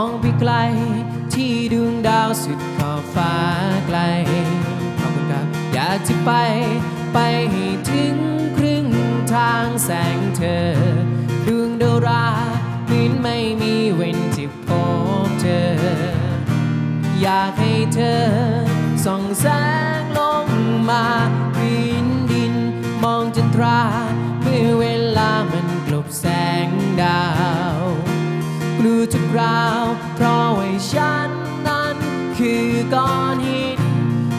องไปไกล ที่ดวงดาวสุดขอบฟ้าไกลขอบคุณครับอยากจะไป ไปให้ถึงครึ่งทางแสงเธอ ดวงดาราเหมือนไม่มีเว้นที่พบเธอ อยากให้เธอ ส่องแสงลงมาพื้นดิน มองจันทรา กลัวทุกราว เพราะว่าฉันนั้นคือก้อนหิน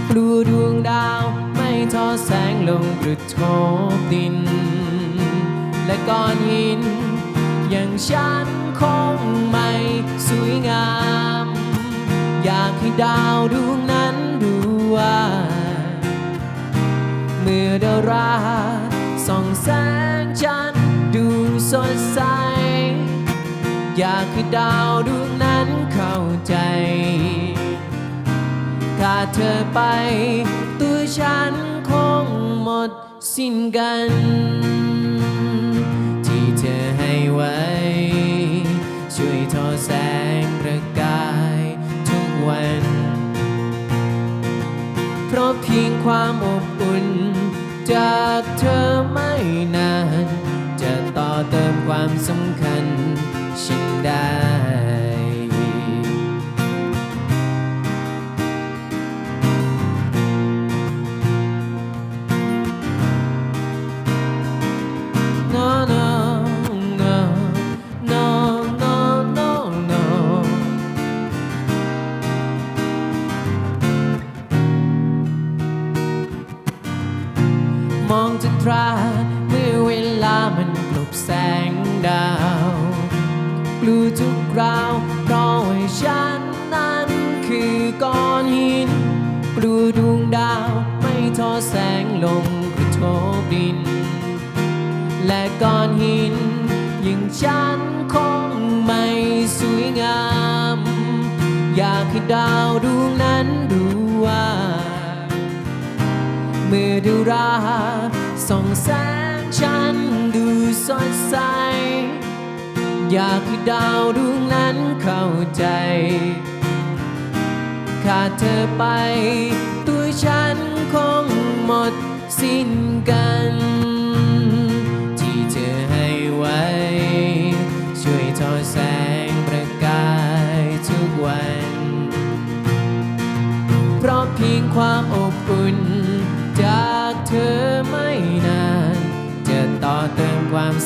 กลัวดวงดาวไม่ทอดแสงลงกระทบดิน และก้อนหิน อย่างฉันคงไม่สวยงาม อยากให้ดาวดวงนั้นรู้ว่าเมื่อดาราส่องแสงจันทร์ดูสดใส อยากให้ดาวดวงนั้นเข้าใจขาดเธอไป ตัวฉันคงหมดสิ้นกัน ที่เธอให้ไว้ ช่วยทอแสงประกายทุกวัน เพราะเพียงความอบอุ่น จากเธอไม่นาน จะต่อเติมความสำคัญ องจันทราเมื่อเวลามันกลบแสงดาวกลัวทุกคราวเพราะว่าฉันนั้นคือก้อนหินกลัวดวงดาวไม่ทอดแสงลงกระทบดิน และก้อนหินอย่งฉันคงไม่สวยงาม อยากให้ดาวดวงนั้นรู้ว่า เมื่อดาราส่องแสงฉันดูสดใส อยากให้ดาวดวงนั้นเข้าใจ ขาดเธอไป ตัวฉันคงหมดสิ้นกัน ที่เธอให้ไว้ ช่วยทอดแสงประกายทุกวัน เพราะเพียงความอบอุ่น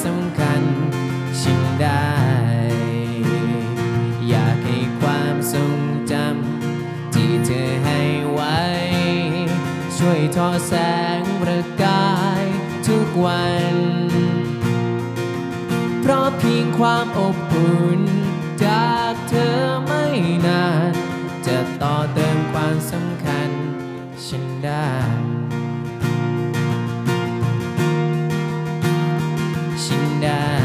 สำคัญฉันได้ อยากให้ความทรงจำที่เธอให้ไว้ ช่วยทอดแสงประกายทุกวัน เพราะเพียงความอบอุ่นจากเธอไม่นาน จะต่อเติมความสำคัญฉันได้ night.